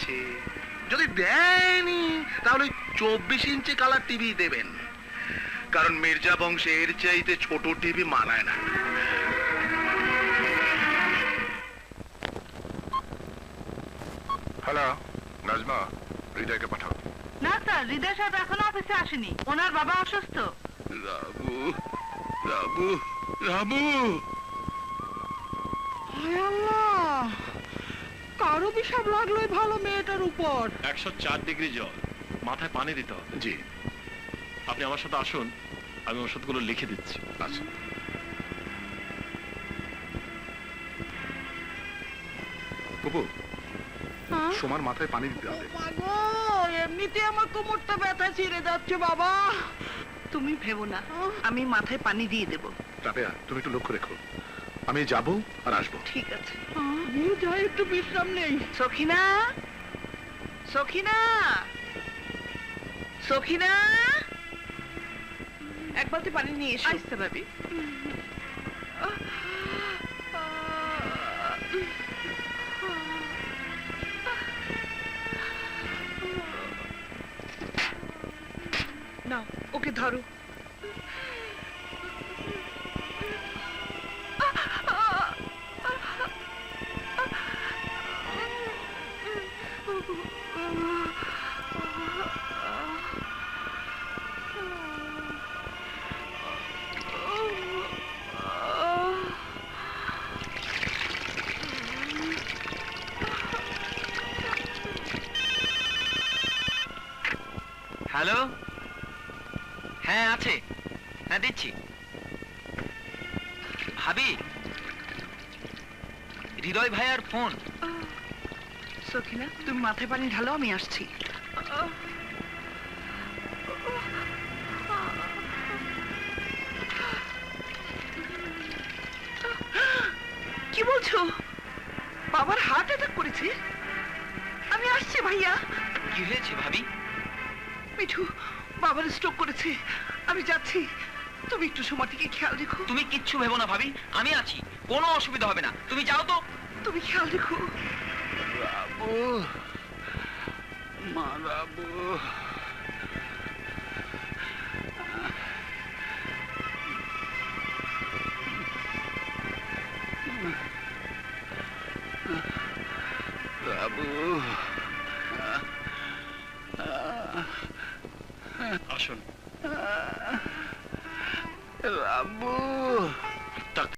দিচ্ছে যদি দেয়নি তাহলে চব্বিশ ইঞ্চি কালার টিভি দেবেন। কারণ মির্জা বংশে এর চাইতে ছোট টিভি মানায় না। হ্যালো নাজমা হৃদয়কে পাঠাও। না স্যার হৃদয় সাহেব এখনও অফিসে আসেনি। ওনার বাবা অসুস্থ। রাবু রাবু রাবু। কারও বিষাদ লাগলোই ভালো মেয়েটার উপর। একশো চার ডিগ্রি জল। মাথায় পানি দিতে হবে। জি। আপনি আমার সাথে আসুন আমি ওষুধগুলো লিখে দিচ্ছি। আচ্ছা। কুপু হ্যাঁ? সোমার মাথায় পানি দিতে হবে। এমনিতে আমার কোমরটা ব্যথা ছিঁড়ে যাচ্ছে বাবা। তুমি ভেবো না আমি মাথায় পানি দিয়ে দেব। রাবেয়া তুমি একটু লক্ষ্য রেখো। আমি যাব আর আসব। ঠিক আছে। আমিও যাই একটু বিশ্রাম নেই। সখিনা! সখিনা! সখিনা! এক বালতি পানি নিয়ে এসো। আসতে পারবি। নাও ওকে ধরো। হ্যালো? হ্যাঁ আছে। হ্যাঁ দিচ্ছি। ভাবি হৃদয় ভাইয়ার ফোন। সখিনা তুমি মাথায় পানি ঢালো আমি আসছি। কি বলছো? বাবার হার্ট অ্যাটাক করেছে? আমি আসছি ভাইয়া। কি হয়েছে ভাবি? মিঠু বাবার স্ট্রোক করেছে। আমি যাচ্ছি। তুমি একটু সময়টিকে খেয়াল রেখো। তুমি কিচ্ছু ভেবো না ভাবি আমি আছি। কোনো অসুবিধা হবে না। তুমি যাও তো। তুমি খেয়াল রেখো। রাবু মা রাবু। রাবু। আসুন। রাবু